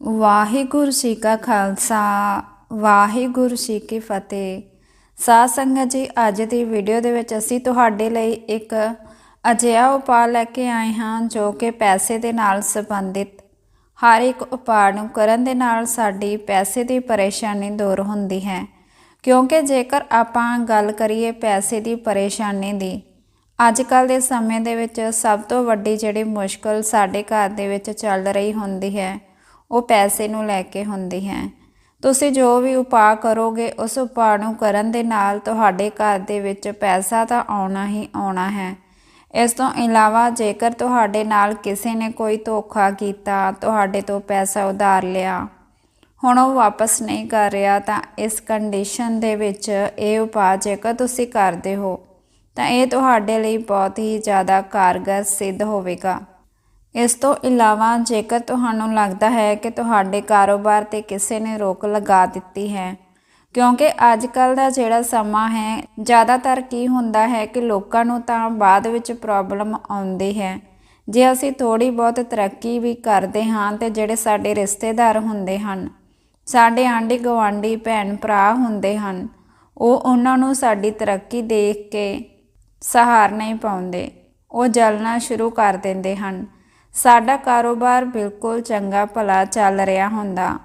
ਵਾਹਿਗੁਰੂ ਜੀ ਕਾ ਖਾਲਸਾ, ਵਾਹਿਗੁਰੂ ਜੀ ਕੀ ਫਤਿਹ। ਸਾਧ ਸੰਗਤ ਜੀ, ਅੱਜ ਦੀ ਵੀਡੀਓ ਦੇ ਵਿੱਚ ਅਸੀਂ ਤੁਹਾਡੇ ਲਈ ਇੱਕ ਅਜਿਹਾ ਉਪਾਅ ਲੈ ਕੇ ਆਏ ਹਾਂ, ਜੋ ਕਿ ਪੈਸੇ ਦੇ ਨਾਲ ਸੰਬੰਧਿਤ। ਹਰ ਇੱਕ ਉਪਾਅ ਨੂੰ ਕਰਨ ਦੇ ਨਾਲ ਸਾਡੀ ਪੈਸੇ ਦੀ ਪਰੇਸ਼ਾਨੀ ਦੂਰ ਹੁੰਦੀ ਹੈ। ਕਿਉਂਕਿ ਜੇਕਰ ਆਪਾਂ ਗੱਲ ਕਰੀਏ ਪੈਸੇ ਦੀ ਪਰੇਸ਼ਾਨੀ ਦੀ ਅੱਜ ਕੱਲ ਦੇ ਸਮੇਂ ਦੇ ਵਿੱਚ ਸਭ ਤੋਂ ਵੱਡੀ ਜਿਹੜੀ ਮੁਸ਼ਕਲ ਸਾਡੇ ਘਰ ਦੇ ਵਿੱਚ ਚੱਲ ਰਹੀ ਹੁੰਦੀ ਹੈ ਉਹ ਪੈਸੇ ਨੂੰ ਲੈ ਕੇ ਹੁੰਦੀ ਹੈ। ਤੁਸੀਂ ਜੋ ਵੀ ਉਪਾਅ ਕਰੋਗੇ, ਉਸ ਉਪਾਅ ਨੂੰ ਕਰਨ ਦੇ ਨਾਲ ਤੁਹਾਡੇ ਘਰ ਦੇ ਵਿੱਚ ਪੈਸਾ ਤਾਂ ਆਉਣਾ ਹੀ ਆਉਣਾ ਹੈ। ਇਸ ਤੋਂ ਇਲਾਵਾ ਜੇਕਰ ਤੁਹਾਡੇ ਨਾਲ ਕਿਸੇ ਨੇ ਕੋਈ ਧੋਖਾ ਕੀਤਾ, ਤੁਹਾਡੇ ਤੋਂ ਪੈਸਾ ਉਧਾਰ ਲਿਆ, ਹੁਣ ਉਹ ਵਾਪਸ ਨਹੀਂ ਕਰ ਰਿਹਾ, ਤਾਂ ਇਸ ਕੰਡੀਸ਼ਨ ਦੇ ਵਿੱਚ ਇਹ ਉਪਾਅ ਜੇਕਰ ਤੁਸੀਂ ਕਰਦੇ ਹੋ, ਤਾਂ ਇਹ ਤੁਹਾਡੇ ਲਈ ਬਹੁਤ ਹੀ ਜ਼ਿਆਦਾ ਕਾਰਗਰ ਸਿੱਧ ਹੋਵੇਗਾ। ਇਸ ਤੋਂ ਇਲਾਵਾ ਜੇਕਰ ਤੁਹਾਨੂੰ ਲੱਗਦਾ ਹੈ ਕਿ ਤੁਹਾਡੇ ਕਾਰੋਬਾਰ ਤੇ ਕਿਸੇ ਨੇ ਰੋਕ ਲਗਾ ਦਿੱਤੀ ਹੈ, ਕਿਉਂਕਿ ਅੱਜ ਕੱਲ ਦਾ ਜਿਹੜਾ ਸਮਾਂ ਹੈ, ਜ਼ਿਆਦਾਤਰ ਕੀ ਹੁੰਦਾ ਹੈ ਕਿ ਲੋਕਾਂ ਨੂੰ ਤਾਂ ਬਾਅਦ ਵਿੱਚ ਪ੍ਰੋਬਲਮ ਆਉਂਦੀ ਹੈ। ਜੇ ਅਸੀਂ ਥੋੜੀ ਬਹੁਤ ਤਰੱਕੀ ਵੀ ਕਰਦੇ ਹਾਂ ਤੇ ਜਿਹੜੇ ਸਾਡੇ ਰਿਸ਼ਤੇਦਾਰ ਹੁੰਦੇ ਹਨ, ਸਾਡੇ ਆਂਢੀ ਗਵਾਂਢੀ ਭੈਣ ਭਰਾ ਹੁੰਦੇ ਹਨ, ਉਹ ਉਹਨਾਂ ਨੂੰ ਸਾਡੀ ਤਰੱਕੀ ਦੇਖ ਕੇ ਸਹਾਰ ਨਹੀਂ ਪਾਉਂਦੇ। ਉਹ ਜਲਣਾ ਸ਼ੁਰੂ ਕਰ ਦਿੰਦੇ ਹਨ। ਸਾਡਾ ਕਾਰੋਬਾਰ ਬਿਲਕੁਲ ਚੰਗਾ ਭਲਾ ਚੱਲ ਰਿਹਾ ਹੁੰਦਾ।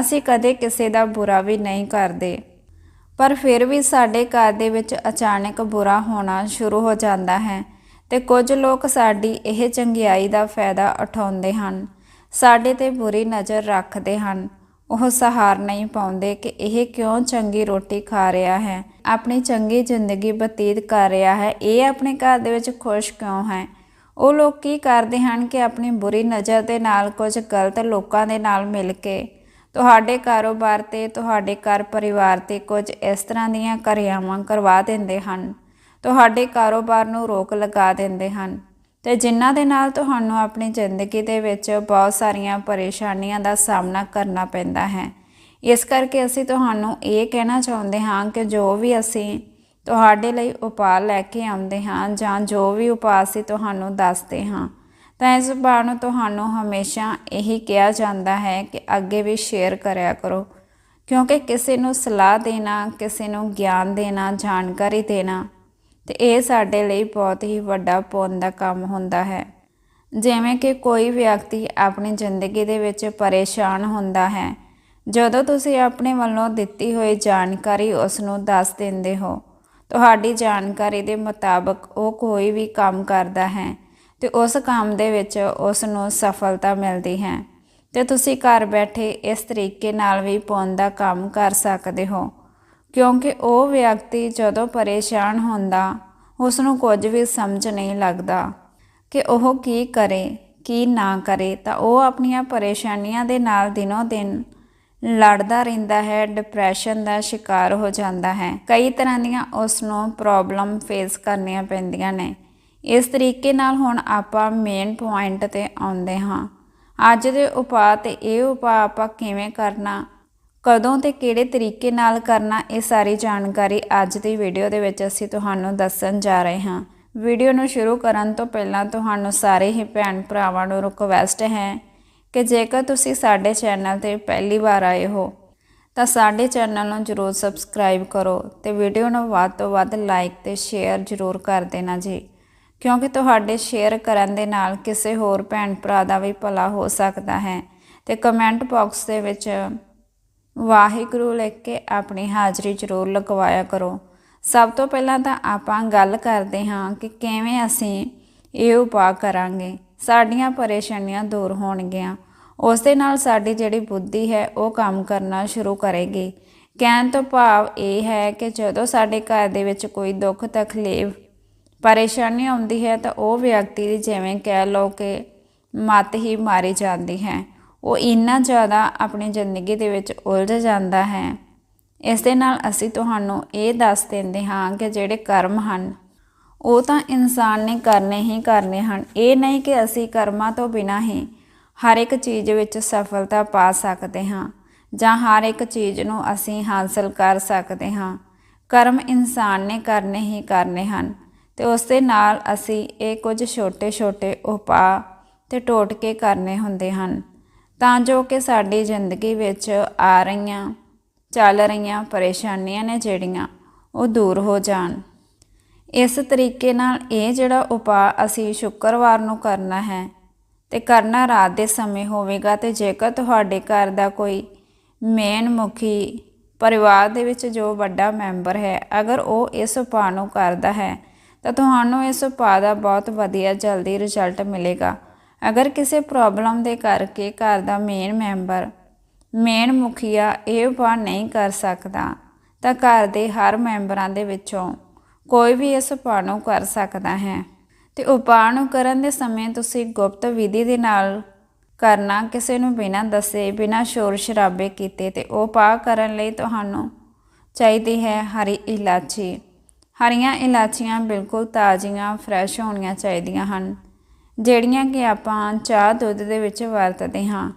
ਅਸੀਂ ਕਦੇ ਕਿਸੇ ਦਾ ਬੁਰਾ ਵੀ ਨਹੀਂ ਕਰਦੇ। ਪਰ ਫਿਰ ਵੀ ਸਾਡੇ ਘਰ ਦੇ ਵਿੱਚ ਅਚਾਨਕ ਬੁਰਾ ਹੋਣਾ ਸ਼ੁਰੂ ਹੋ ਜਾਂਦਾ ਹੈ ਤੇ ਕੁਝ ਲੋਕ ਸਾਡੀ ਇਹ ਚੰਗਿਆਈ ਦਾ ਫਾਇਦਾ ਉਠਾਉਂਦੇ ਹਨ। ਸਾਡੇ ਤੇ ਬੁਰੀ ਨਜ਼ਰ ਰੱਖਦੇ ਹਨ। ਉਹ ਸਹਾਰ ਨਹੀਂ ਪਾਉਂਦੇ ਕਿ ਇਹ ਕਿਉਂ ਚੰਗੀ ਰੋਟੀ ਖਾ ਰਿਹਾ ਹੈ। ਆਪਣੀ ਚੰਗੀ ਜ਼ਿੰਦਗੀ ਬਤੀਤ ਕਰ ਰਿਹਾ ਹੈ। ਇਹ ਆਪਣੇ ਘਰ ਦੇ ਵਿੱਚ ਖੁਸ਼ ਕਿਉਂ ਹੈ? ਉਹ ਲੋਕ ਕੀ ਕਰਦੇ ਹਨ ਕਿ ਆਪਣੀ ਬੁਰੀ ਨਜ਼ਰ ਦੇ ਨਾਲ ਕੁਝ ਗਲਤ ਲੋਕਾਂ ਦੇ ਨਾਲ ਮਿਲ ਕੇ ਤੁਹਾਡੇ ਕਾਰੋਬਾਰ ਤੇ, ਤੁਹਾਡੇ ਘਰ ਪਰਿਵਾਰ ਤੇ ਕੁਝ ਇਸ ਤਰ੍ਹਾਂ ਦੀਆਂ ਕਿਰਿਆਵਾਂ ਕਰਵਾ ਦਿੰਦੇ ਹਨ। ਤੁਹਾਡੇ ਕਾਰੋਬਾਰ ਨੂੰ ਰੋਕ ਲਗਾ ਦਿੰਦੇ ਹਨ। ਤੇ ਜਿਨ੍ਹਾਂ ਦੇ ਨਾਲ ਤੁਹਾਨੂੰ ਆਪਣੀ ਜ਼ਿੰਦਗੀ ਦੇ ਵਿੱਚ ਬਹੁਤ ਸਾਰੀਆਂ ਪਰੇਸ਼ਾਨੀਆਂ ਦਾ ਸਾਹਮਣਾ ਕਰਨਾ ਪੈਂਦਾ ਹੈ। ਇਸ ਕਰਕੇ ਅਸੀਂ ਤੁਹਾਨੂੰ ਇਹ ਕਹਿਣਾ ਚਾਹੁੰਦੇ ਹਾਂ ਕਿ ਜੋ ਵੀ ਅਸੀਂ ਤੁਹਾਡੇ ਲਈ ਉਪਾਅ ਲੈ ਕੇ ਆਉਂਦੇ ਹਾਂ ਜਾਂ ਜੋ ਵੀ ਉਪਾਅ ਅਸੀਂ ਤੁਹਾਨੂੰ ਦੱਸਦੇ ਹਾਂ। ਤਾਂ ਇਸ ਉਪਾਅ ਨੂੰ ਤੁਹਾਨੂੰ ਹਮੇਸ਼ਾ ਇਹੀ ਕਿਹਾ ਜਾਂਦਾ ਹੈ ਕਿ ਅੱਗੇ ਵੀ ਸ਼ੇਅਰ ਕਰਿਆ ਕਰੋ। ਕਿਉਂਕਿ ਕਿਸੇ ਨੂੰ ਸਲਾਹ ਦੇਣਾ, ਕਿਸੇ ਨੂੰ ਗਿਆਨ ਦੇਣਾ, ਜਾਣਕਾਰੀ ਦੇਣਾ, ਤੇ ਇਹ ਸਾਡੇ ਲਈ ਬਹੁਤ ਹੀ ਵੱਡਾ ਪੁੰਨ ਦਾ ਕੰਮ ਹੁੰਦਾ ਹੈ। ਜਿਵੇਂ ਕਿ ਕੋਈ ਵਿਅਕਤੀ ਆਪਣੀ ਜ਼ਿੰਦਗੀ ਦੇ ਵਿੱਚ ਪਰੇਸ਼ਾਨ ਹੁੰਦਾ ਹੈ। ਜਦੋਂ ਤੁਸੀਂ ਆਪਣੇ ਵੱਲੋਂ ਦਿੱਤੀ ਹੋਈ ਜਾਣਕਾਰੀ ਉਸ ਨੂੰ ਦੱਸ ਦਿੰਦੇ ਹੋ ਤੁਹਾਡੀ ਜਾਣਕਾਰੀ ਦੇ ਮੁਤਾਬਕ ਉਹ ਕੋਈ ਵੀ ਕੰਮ ਕਰਦਾ ਹੈ ਤੇ ਉਸ ਕੰਮ ਦੇ ਵਿੱਚ ਉਸ ਨੂੰ ਸਫਲਤਾ ਮਿਲਦੀ ਹੈ। ਤੇ ਤੁਸੀਂ ਘਰ ਬੈਠੇ ਇਸ ਤਰੀਕੇ ਨਾਲ ਵੀ ਪੁੰਨ ਦਾ ਕੰਮ ਕਰ ਸਕਦੇ ਹੋ, ਕਿਉਂਕਿ ਉਹ ਵਿਅਕਤੀ ਜਦੋਂ ਪਰੇਸ਼ਾਨ ਹੁੰਦਾ ਉਸ ਨੂੰ ਕੁਝ ਵੀ ਸਮਝ ਨਹੀਂ ਲੱਗਦਾ ਕਿ ਉਹ ਕੀ ਕਰੇ, ਕੀ ਨਾ ਕਰੇ, ਤਾਂ ਉਹ ਆਪਣੀਆਂ ਪਰੇਸ਼ਾਨੀਆਂ ਦੇ ਨਾਲ ਦਿਨੋ ਦਿਨ ਲੜਦਾ ਰਹਿੰਦਾ ਹੈ ਡਿਪਰੈਸ਼ਨ ਦਾ ਸ਼ਿਕਾਰ ਹੋ ਜਾਂਦਾ ਹੈ। ਕਈ ਤਰ੍ਹਾਂ ਦੀਆਂ ਉਸ ਨੂੰ ਪ੍ਰੋਬਲਮ ਫੇਸ ਕਰਨੀਆਂ ਪੈਂਦੀਆਂ ਨੇ। ਇਸ ਤਰੀਕੇ ਨਾਲ ਹੁਣ ਆਪਾਂ ਮੇਨ ਪੁਆਇੰਟ ਤੇ ਆਉਂਦੇ ਹਾਂ। ਅੱਜ ਦੇ ਉਪਾਅ ਤੇ ਇਹ ਉਪਾਅ ਆਪਾਂ ਕਿਵੇਂ ਕਰਨਾ, ਕਦੋਂ ਤੇ ਕਿਹੜੇ ਤਰੀਕੇ ਨਾਲ ਕਰਨਾ, ਇਹ ਸਾਰੀ ਜਾਣਕਾਰੀ ਅੱਜ ਦੀ ਵੀਡੀਓ ਦੇ ਵਿੱਚ ਅਸੀਂ ਤੁਹਾਨੂੰ ਦੱਸਣ ਜਾ ਰਹੇ ਹਾਂ। ਵੀਡੀਓ ਨੂੰ ਸ਼ੁਰੂ ਕਰਨ ਤੋਂ ਪਹਿਲਾਂ ਤੁਹਾਨੂੰ ਸਾਰੇ ਹੀ ਭੈਣ ਭਰਾਵਾਂ ਨੂੰ ਰਿਕਵੈਸਟ ਹੈ ਕਿ ਜੇਕਰ ਤੁਸੀਂ ਸਾਡੇ ਚੈਨਲ ਤੇ ਪਹਿਲੀ ਵਾਰ ਆਏ ਹੋ, ਤਾਂ ਸਾਡੇ ਚੈਨਲ ਨੂੰ ਜਰੂਰ ਸਬਸਕ੍ਰਾਈਬ ਕਰੋ ਤੇ ਵੀਡੀਓ ਨੂੰ ਵੱਧ ਤੋਂ ਵੱਧ ਲਾਈਕ ਤੇ ਸ਼ੇਅਰ ਜਰੂਰ ਕਰ ਦੇਣਾ ਜੀ। ਕਿਉਂਕਿ ਤੁਹਾਡੇ ਸ਼ੇਅਰ ਕਰਨ ਦੇ ਨਾਲ ਕਿਸੇ ਹੋਰ ਭੈਣ ਭਰਾ ਦਾ ਵੀ ਭਲਾ ਹੋ ਸਕਦਾ ਹੈ ਤੇ ਕਮੈਂਟ ਬਾਕਸ ਦੇ ਵਿੱਚ ਵਾਹਿਗੁਰੂ ਲਿਖ ਕੇ ਆਪਣੀ ਹਾਜ਼ਰੀ ਜ਼ਰੂਰ ਲਗਵਾਇਆ ਕਰੋ। ਸਭ ਤੋਂ ਪਹਿਲਾਂ ਤਾਂ ਆਪਾਂ ਗੱਲ ਕਰਦੇ ਹਾਂ ਕਿ ਕਿਵੇਂ ਅਸੀਂ ਇਹ ਉਪਾਅ ਕਰਾਂਗੇ। ਸਾਡੀਆਂ ਪਰੇਸ਼ਾਨੀਆਂ ਦੂਰ ਹੋਣਗੀਆਂ। ਉਸ ਦੇ ਨਾਲ ਸਾਡੀ ਜਿਹੜੀ ਬੁੱਧੀ ਹੈ, ਉਹ ਕੰਮ ਕਰਨਾ ਸ਼ੁਰੂ ਕਰੇਗੀ। ਕਹਿਣ ਤੋਂ ਭਾਵ ਇਹ ਹੈ ਕਿ ਜਦੋਂ ਸਾਡੇ ਘਰ ਦੇ ਵਿੱਚ ਕੋਈ ਦੁੱਖ, ਤਕਲੀਫ, ਪਰੇਸ਼ਾਨੀ ਆਉਂਦੀ ਹੈ, ਤਾਂ ਉਹ ਵਿਅਕਤੀ ਦੀ ਜਿਵੇਂ ਕਹਿ ਲਓ ਕਿ ਮਤ ਹੀ ਮਾਰੀ ਜਾਂਦੀ ਹੈ। ਉਹ ਇੰਨਾ ਜ਼ਿਆਦਾ ਆਪਣੀ ਜ਼ਿੰਦਗੀ ਦੇ ਵਿੱਚ ਉਲਝ ਜਾਂਦਾ ਹੈ। ਇਸ ਦੇ ਨਾਲ ਅਸੀਂ ਤੁਹਾਨੂੰ ਇਹ ਦੱਸ ਦਿੰਦੇ ਹਾਂ ਕਿ ਜਿਹੜੇ ਕਰਮ ਹਨ ਉਹ ਤਾਂ ਇਨਸਾਨ ਨੇ ਕਰਨੇ ਹੀ ਕਰਨੇ ਹਨ। ਇਹ ਨਹੀਂ ਕਿ ਅਸੀਂ ਕਰਮਾਂ ਤੋਂ ਬਿਨਾਂ ਹੀ ਹਰ ਇੱਕ ਚੀਜ਼ ਵਿੱਚ ਸਫਲਤਾ ਪਾ ਸਕਦੇ ਹਾਂ ਜਾਂ ਹਰ ਇੱਕ ਚੀਜ਼ ਨੂੰ ਅਸੀਂ ਹਾਸਲ ਕਰ ਸਕਦੇ ਹਾਂ। ਕਰਮ ਇਨਸਾਨ ਨੇ ਕਰਨੇ ਹੀ ਕਰਨੇ ਹਨ ਤੇ ਉਸ ਦੇ ਨਾਲ ਅਸੀਂ ਇਹ ਕੁਝ ਛੋਟੇ-ਛੋਟੇ ਉਪਾਅ ਤੇ ਟੋਟਕੇ ਕਰਨੇ ਹੁੰਦੇ ਹਨ। ਤਾਂ ਜੋ ਕਿ ਸਾਡੀ ਜ਼ਿੰਦਗੀ ਵਿੱਚ ਆ ਰਹੀਆਂ, ਚੱਲ ਰਹੀਆਂ ਪਰੇਸ਼ਾਨੀਆਂ ਨੇ ਜਿਹੜੀਆਂ ਉਹ ਦੂਰ ਹੋ ਜਾਣ। ਇਸ ਤਰੀਕੇ ਨਾਲ ਇਹ ਜਿਹੜਾ ਉਪਾਅ ਅਸੀਂ ਸ਼ੁੱਕਰਵਾਰ ਨੂੰ ਕਰਨਾ ਹੈ ਤੇ ਕਰਨਾ ਰਾਤ ਦੇ ਸਮੇਂ ਹੋਵੇਗਾ ਤੇ ਜੇਕਰ ਤੁਹਾਡੇ ਘਰ ਦਾ ਕੋਈ ਮੇਨ ਮੁਖੀ ਪਰਿਵਾਰ ਦੇ ਵਿੱਚ ਜੋ ਵੱਡਾ ਮੈਂਬਰ ਹੈ, ਅਗਰ ਉਹ ਇਸ ਉਪਾਅ ਨੂੰ ਕਰਦਾ ਹੈ, ਤਾਂ ਤੁਹਾਨੂੰ ਇਸ ਉਪਾਅ ਦਾ ਬਹੁਤ ਵਧੀਆ ਜਲਦੀ ਰਿਜ਼ਲਟ ਮਿਲੇਗਾ। ਅਗਰ ਕਿਸੇ ਪ੍ਰੋਬਲਮ ਦੇ ਕਰਕੇ ਘਰ ਦਾ ਮੇਨ ਮੈਂਬਰ ਮੇਨ ਮੁਖੀਆ ਇਹ ਉਪਾਅ ਨਹੀਂ ਕਰ ਸਕਦਾ, ਤਾਂ ਘਰ ਦੇ ਹਰ ਮੈਂਬਰਾਂ ਦੇ ਵਿੱਚੋਂ ਕੋਈ ਵੀ ਇਸ ਉਪਾਅ ਨੂੰ ਕਰ ਸਕਦਾ ਹੈ। ਤੇ ਉਪਾਅ ਨੂੰ ਕਰਨ ਦੇ ਸਮੇਂ ਤੁਸੀਂ ਗੁਪਤ ਵਿਧੀ ਦੇ ਨਾਲ ਕਰਨਾ ਕਿਸੇ ਨੂੰ ਬਿਨਾਂ ਦੱਸੇ, ਬਿਨਾਂ ਸ਼ੋਰ ਸ਼ਰਾਬੇ ਕੀਤੇ ਤੇ ਉਹ ਉਪਾਅ ਕਰਨ ਲਈ ਤੁਹਾਨੂੰ ਚਾਹੀਦੀ ਹੈ ਹਰੀ ਇਲਾਚੀ। ਹਰੀਆਂ ਇਲਾਚੀਆਂ ਬਿਲਕੁਲ ਤਾਜ਼ੀਆਂ ਫਰੈਸ਼ ਹੋਣੀਆਂ ਚਾਹੀਦੀਆਂ ਹਨ, ਜਿਹੜੀਆਂ ਕਿ ਆਪਾਂ ਚਾਹ ਦੁੱਧ ਦੇ ਵਿੱਚ ਵਰਤਦੇ ਹਾਂ।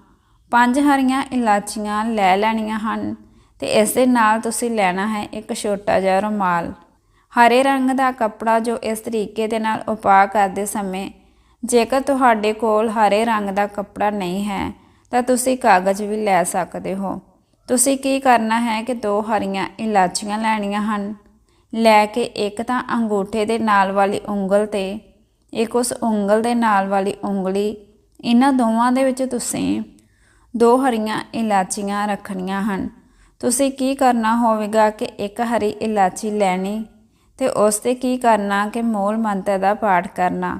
ਪੰਜ ਹਰੀਆਂ ਇਲਾਚੀਆਂ ਲੈ ਲੈਣੀਆਂ ਹਨ ਤੇ ਇਸ ਦੇ ਨਾਲ ਤੁਸੀਂ ਲੈਣਾ ਹੈ ਇੱਕ ਛੋਟਾ ਜਿਹਾ ਰੁਮਾਲ। ਹਰੇ ਰੰਗ ਦਾ ਕੱਪੜਾ ਜੋ ਇਸ ਤਰੀਕੇ ਦੇ ਨਾਲ ਉਪਾਅ ਕਰਦੇ ਸਮੇਂ ਜੇਕਰ ਤੁਹਾਡੇ ਕੋਲ ਹਰੇ ਰੰਗ ਦਾ ਕੱਪੜਾ ਨਹੀਂ ਹੈ, ਤਾਂ ਤੁਸੀਂ ਕਾਗਜ਼ ਵੀ ਲੈ ਸਕਦੇ ਹੋ। ਤੁਸੀਂ ਕੀ ਕਰਨਾ ਹੈ ਕਿ ਦੋ ਹਰੀਆਂ ਇਲਾਚੀਆਂ ਲੈਣੀਆਂ ਹਨ। ਲੈ ਕੇ ਇੱਕ ਤਾਂ ਅੰਗੂਠੇ ਦੇ ਨਾਲ ਵਾਲੀ ਉਂਗਲ ਤੇ, ਇੱਕ ਉਸ ਉਂਗਲ ਦੇ ਨਾਲ ਵਾਲੀ ਉਂਗਲੀ, ਇਹਨਾਂ ਦੋਵਾਂ ਦੇ ਵਿੱਚ ਤੁਸੀਂ ਦੋ ਹਰੀਆਂ ਇਲਾਚੀਆਂ ਰੱਖਣੀਆਂ ਹਨ। ਤੁਸੀਂ ਕੀ ਕਰਨਾ ਹੋਵੇਗਾ ਕਿ ਇੱਕ ਹਰੀ ਇਲਾਚੀ ਲੈਣੀ ਤੇ ਉਸ ਤੇ ਕੀ ਕਰਨਾ ਕਿ ਮੂਲ ਮੰਤਰ ਦਾ ਪਾਠ ਕਰਨਾ।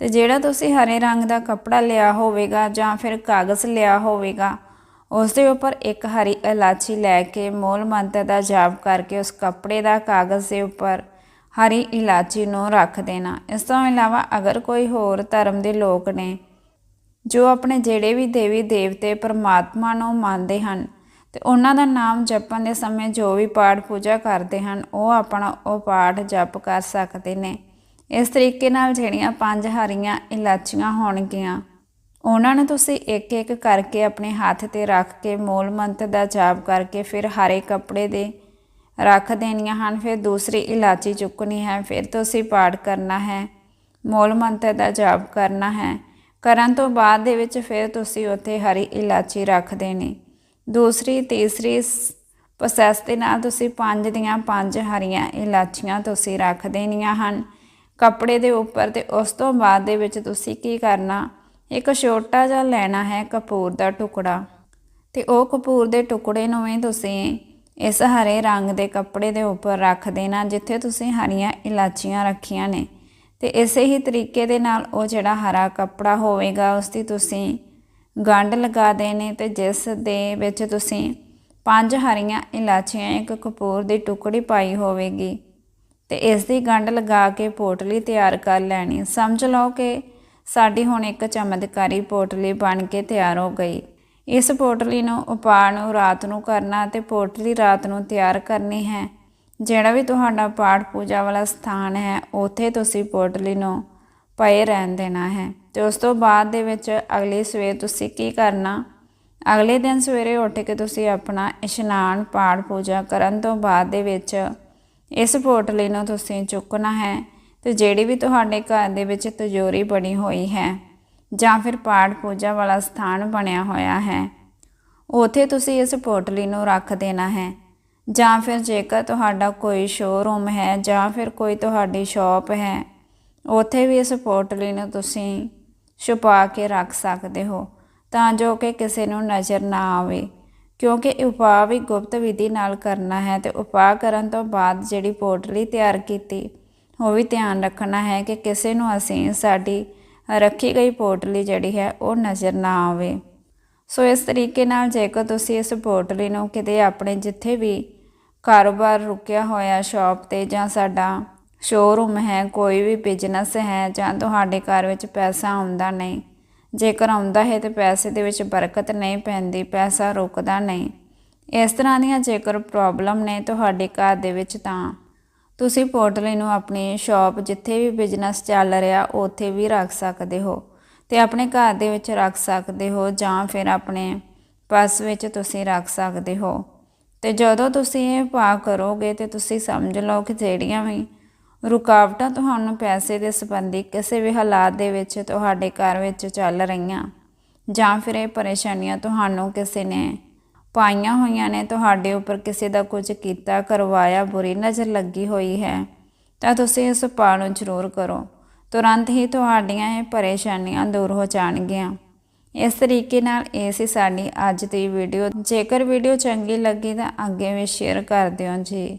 ਤੇ ਜਿਹੜਾ ਤੁਸੀਂ ਹਰੇ ਰੰਗ ਦਾ ਕੱਪੜਾ ਲਿਆ ਹੋਵੇਗਾ ਜਾਂ ਫਿਰ ਕਾਗਜ਼ ਲਿਆ ਹੋਵੇਗਾ, ਉਸ ਦੇ ਉੱਪਰ ਇੱਕ ਹਰੀ ਇਲਾਚੀ ਲੈ ਕੇ ਮੂਲ ਮੰਤਰ ਦਾ ਜਾਪ ਕਰਕੇ ਉਸ ਕੱਪੜੇ ਦਾ ਕਾਗਜ਼ ਦੇ ਉੱਪਰ ਹਰੀ ਇਲਾਚੀ ਨੂੰ ਰੱਖ ਦੇਣਾ। ਇਸ ਤੋਂ ਇਲਾਵਾ ਅਗਰ ਕੋਈ ਹੋਰ ਧਰਮ ਦੇ ਲੋਕ ਨੇ ਜੋ ਆਪਣੇ ਜਿਹੜੇ ਵੀ ਦੇਵੀ ਦੇਵਤੇ ਪਰਮਾਤਮਾ ਨੂੰ ਮੰਨਦੇ ਹਨ ਤੇ ਉਹਨਾਂ ਦਾ ਨਾਮ ਜਪਣ ਦੇ ਸਮੇਂ ਜੋ ਵੀ ਪਾਠ ਪੂਜਾ ਕਰਦੇ ਹਨ, ਉਹ ਆਪਣਾ ਉਹ ਪਾਠ ਜਪ ਕਰ ਸਕਦੇ ਨੇ। ਇਸ ਤਰੀਕੇ ਨਾਲ ਜਿਹੜੀਆਂ ਪੰਜ ਹਰੀਆਂ ਇਲਾਚੀਆਂ ਹੋਣਗੀਆਂ, ਉਹਨਾਂ ਨੂੰ ਤੁਸੀਂ ਇੱਕ ਇੱਕ ਕਰਕੇ ਆਪਣੇ ਹੱਥ ਤੇ ਰੱਖ ਕੇ ਮੂਲ ਮੰਤਰ ਦਾ ਜਾਪ ਕਰਕੇ ਫਿਰ ਹਰੇ ਕੱਪੜੇ ਦੇ ਰੱਖ ਦੇਣੀਆਂ ਹਨ, ਫਿਰ ਦੂਸਰੀ ਇਲਾਚੀ ਚੁੱਕਣੀ ਹੈ, ਫਿਰ ਤੁਸੀਂ ਪਾਠ ਕਰਨਾ ਹੈ, ਮੂਲ ਮੰਤਰ ਦਾ ਜਾਪ ਕਰਨਾ ਹੈ। ਕਰਨ ਤੋਂ ਬਾਅਦ ਦੇ ਵਿੱਚ ਫਿਰ ਤੁਸੀਂ ਉੱਥੇ ਹਰੀ ਇਲਾਚੀ ਰੱਖ ਦੇਣੀ। ਦੂਸਰੀ, ਤੀਸਰੀ ਪ੍ਰੋਸੈਸ ਦੇ ਨਾਲ ਤੁਸੀਂ ਪੰਜ ਦੀਆਂ ਪੰਜ ਹਰੀਆਂ ਇਲਾਚੀਆਂ ਤੁਸੀਂ ਰੱਖ ਦੇਣੀਆਂ ਹਨ। ਕੱਪੜੇ ਦੇ ਉੱਪਰ ਤੇ ਉਸ ਤੋਂ ਬਾਅਦ ਦੇ ਵਿੱਚ ਤੁਸੀਂ ਕੀ ਕਰਨਾ? ਇੱਕ ਛੋਟਾ ਜਿਹਾ ਲੈਣਾ ਹੈ ਕਪੂਰ ਦਾ ਟੁਕੜਾ। ਤੇ ਉਹ ਕਪੂਰ ਦੇ ਟੁਕੜੇ ਨੂੰ ਵੀ ਤੁਸੀਂ ਇਸ ਹਰੇ ਰੰਗ ਦੇ ਕੱਪੜੇ ਦੇ ਉੱਪਰ ਰੱਖ ਦੇਣਾ, ਜਿੱਥੇ ਤੁਸੀਂ ਹਰੀਆਂ ਇਲਾਚੀਆਂ ਰੱਖੀਆਂ ਨੇ। ਤੇ ਇਸੇ ਹੀ ਤਰੀਕੇ ਦੇ ਨਾਲ ਉਹ ਜਿਹੜਾ ਹਰਾ ਕੱਪੜਾ ਹੋਵੇਗਾ, ਉਸ ਦੀ ਤੁਸੀਂ ਗੰਢ ਲਗਾ ਦੇਣੇ ਤੇ ਜਿਸ ਦੇ ਵਿੱਚ ਤੁਸੀਂ ਪੰਜ ਹਰੀਆਂ ਇਲਾਚੀਆਂ, ਇੱਕ ਕਪੂਰ ਦੀ ਟੁਕੜੀ ਪਾਈ ਹੋਵੇਗੀ ਤੇ ਇਸ ਦੀ ਗੰਢ ਲਗਾ ਕੇ ਪੋਟਲੀ ਤਿਆਰ ਕਰ ਲੈਣੀ। ਸਮਝ ਲਓ ਕਿ ਸਾਡੀ ਹੁਣ ਇੱਕ ਚਮਤਕਾਰੀ ਪੋਟਲੀ ਬਣ ਕੇ ਤਿਆਰ ਹੋ ਗਈ। ਇਸ ਪੋਟਲੀ ਨੂੰ ਉਪਾਅ ਨੂੰ ਰਾਤ ਨੂੰ ਕਰਨਾ ਤੇ ਪੋਟਲੀ ਰਾਤ ਨੂੰ ਤਿਆਰ ਕਰਨੀ ਹੈ। ਜਿਹੜਾ ਵੀ ਤੁਹਾਡਾ ਪਾਠ ਪੂਜਾ ਵਾਲਾ ਸਥਾਨ ਹੈ, ਉੱਥੇ ਤੁਸੀਂ ਪੋਟਲੀ ਨੂੰ ਪਏ ਰਹਿਣ ਦੇਣਾ ਹੈ। ਤੇ ਉਸ ਤੋਂ ਬਾਅਦ ਦੇ ਵਿੱਚ ਅਗਲੀ ਸਵੇਰ ਤੁਸੀਂ ਕੀ ਕਰਨਾ? ਅਗਲੇ ਦਿਨ ਸਵੇਰੇ ਉੱਠ ਕੇ ਤੁਸੀਂ ਆਪਣਾ ਇਸ਼ਨਾਨ, ਪਾਠ ਪੂਜਾ ਕਰਨ ਤੋਂ ਬਾਅਦ ਦੇ ਵਿੱਚ ਇਸ ਪੋਟਲੀ ਨੂੰ ਤੁਸੀਂ ਚੁੱਕਣਾ ਹੈ ਤੇ ਜਿਹੜੀ ਵੀ ਤੁਹਾਡੇ ਘਰ ਦੇ ਵਿੱਚ ਤਜੋਰੀ ਬਣੀ ਹੋਈ ਹੈ ਜਾਂ ਫਿਰ ਪਾਠ ਪੂਜਾ ਵਾਲਾ ਸਥਾਨ ਬਣਿਆ ਹੋਇਆ ਹੈ, ਉਥੇ ਤੁਸੀਂ ਇਸ ਪੋਟਲੀ ਨੂੰ ਰੱਖ ਦੇਣਾ ਹੈ। ਜਾਂ ਫਿਰ ਜੇਕਰ ਤੁਹਾਡਾ ਕੋਈ ਸ਼ੋਰੂਮ ਹੈ ਜਾਂ ਫਿਰ ਕੋਈ ਤੁਹਾਡੀ ਸ਼ਾਪ ਹੈ, ਉਥੇ ਵੀ ਇਸ ਪੋਟਲੀ ਨੂੰ ਤੁਸੀਂ ਛੁਪਾ ਕੇ ਰੱਖ ਸਕਦੇ ਹੋ, ਤਾਂ ਜੋ ਕਿ ਕਿਸੇ ਨੂੰ ਨਜ਼ਰ ਨਾ ਆਵੇ। ਕਿਉਂਕਿ ਉਪਾਅ ਵੀ ਗੁਪਤ ਵਿਧੀ ਨਾਲ ਕਰਨਾ ਹੈ ਤੇ ਉਪਾਅ ਕਰਨ ਤੋਂ ਬਾਅਦ ਜਿਹੜੀ ਪੋਟਲੀ ਤਿਆਰ ਕੀਤੀ, ਉਹ ਵੀ ਧਿਆਨ ਰੱਖਣਾ ਹੈ ਕਿ ਕਿਸੇ ਨੂੰ ਅਸੀਂ ਸਾਡੀ ਰੱਖੀ ਗਈ ਪੋਟਲੀ ਜਿਹੜੀ ਹੈ, ਉਹ ਨਜ਼ਰ ਨਾ ਆਵੇ। ਸੋ ਇਸ ਤਰੀਕੇ ਨਾਲ ਜੇਕਰ ਤੁਸੀਂ ਇਸ ਪੋਟਲੀ ਨੂੰ ਕਿਤੇ ਆਪਣੇ ਜਿੱਥੇ ਵੀ ਕਾਰੋਬਾਰ ਰੁਕਿਆ ਹੋਇਆ ਸ਼ਾਪ ਤੇ ਜਾਂ ਸਾਡਾ ਸ਼ੋਰੂਮ ਹੈ, ਕੋਈ ਵੀ ਬਿਜ਼ਨਸ ਹੈ ਜਾਂ ਤੁਹਾਡੇ ਘਰ ਵਿੱਚ ਪੈਸਾ ਆਉਂਦਾ ਨਹੀਂ। ਜੇਕਰ ਆਉਂਦਾ ਹੈ ਤੇ ਪੈਸੇ ਦੇ ਵਿੱਚ ਬਰਕਤ ਨਹੀਂ ਪੈਂਦੀ, ਪੈਸਾ ਰੁਕਦਾ ਨਹੀਂ। ਇਸ ਤਰ੍ਹਾਂ ਦੀਆਂ ਜੇਕਰ ਪ੍ਰੋਬਲਮ ਨੇ ਤੁਹਾਡੇ ਘਰ ਦੇ ਵਿੱਚ ਤਾਂ ਤੁਸੀਂ ਪੋਰਟਲੀ ਨੂੰ ਆਪਣੀ ਸ਼ਾਪ ਜਿੱਥੇ ਵੀ ਬਿਜ਼ਨਸ ਚੱਲ ਰਿਹਾ, ਉੱਥੇ ਵੀ ਰੱਖ ਸਕਦੇ ਹੋ ਤੇ ਆਪਣੇ ਘਰ ਦੇ ਵਿੱਚ ਰੱਖ ਸਕਦੇ ਹੋ ਜਾਂ ਫਿਰ ਆਪਣੇ ਪਰਸ ਵਿੱਚ ਤੁਸੀਂ ਰੱਖ ਸਕਦੇ ਹੋ। ਤੇ ਜਦੋਂ ਤੁਸੀਂ ਇਹ ਪਾ ਕਰੋਗੇ ਤੇ ਤੁਸੀਂ ਸਮਝ ਲਓ ਕਿ ਜਿਹੜੀਆਂ ਵੀ ਰੁਕਾਵਟਾਂ ਤੁਹਾਨੂੰ ਪੈਸੇ ਦੇ ਸੰਬੰਧੀ ਕਿਸੇ ਵੀ ਹਾਲਾਤ ਦੇ ਵਿੱਚ ਤੁਹਾਡੇ ਘਰ ਵਿੱਚ ਚੱਲ ਰਹੀਆਂ ਜਾਂ ਫਿਰ ਇਹ ਪਰੇਸ਼ਾਨੀਆਂ ਤੁਹਾਨੂੰ ਕਿਸੇ ਨੇ ਪਾਈਆਂ ਹੋਈਆਂ ਨੇ, ਤੁਹਾਡੇ ਉੱਪਰ ਕਿਸੇ ਦਾ ਕੁਝ ਕੀਤਾ, ਕਰਵਾਇਆ, ਬੁਰੀ ਨਜ਼ਰ ਲੱਗੀ ਹੋਈ ਹੈ, ਤਾਂ ਤੁਸੀਂ ਇਸ ਉਪਾਅ ਨੂੰ ਜ਼ਰੂਰ ਕਰੋ। ਤੁਰੰਤ ਹੀ ਤੁਹਾਡੀਆਂ ਇਹ ਪਰੇਸ਼ਾਨੀਆਂ ਦੂਰ ਹੋ ਜਾਣਗੀਆਂ। ਇਸ ਤਰੀਕੇ ਨਾਲ ਇਹ ਸੀ ਸਾਡੀ ਅੱਜ ਦੀ ਵੀਡੀਓ ਜੇਕਰ ਵੀਡੀਓ ਚੰਗੀ ਲੱਗੀ ਤਾਂ ਅੱਗੇ ਵੀ ਸ਼ੇਅਰ ਕਰ ਦਿਓ ਜੀ।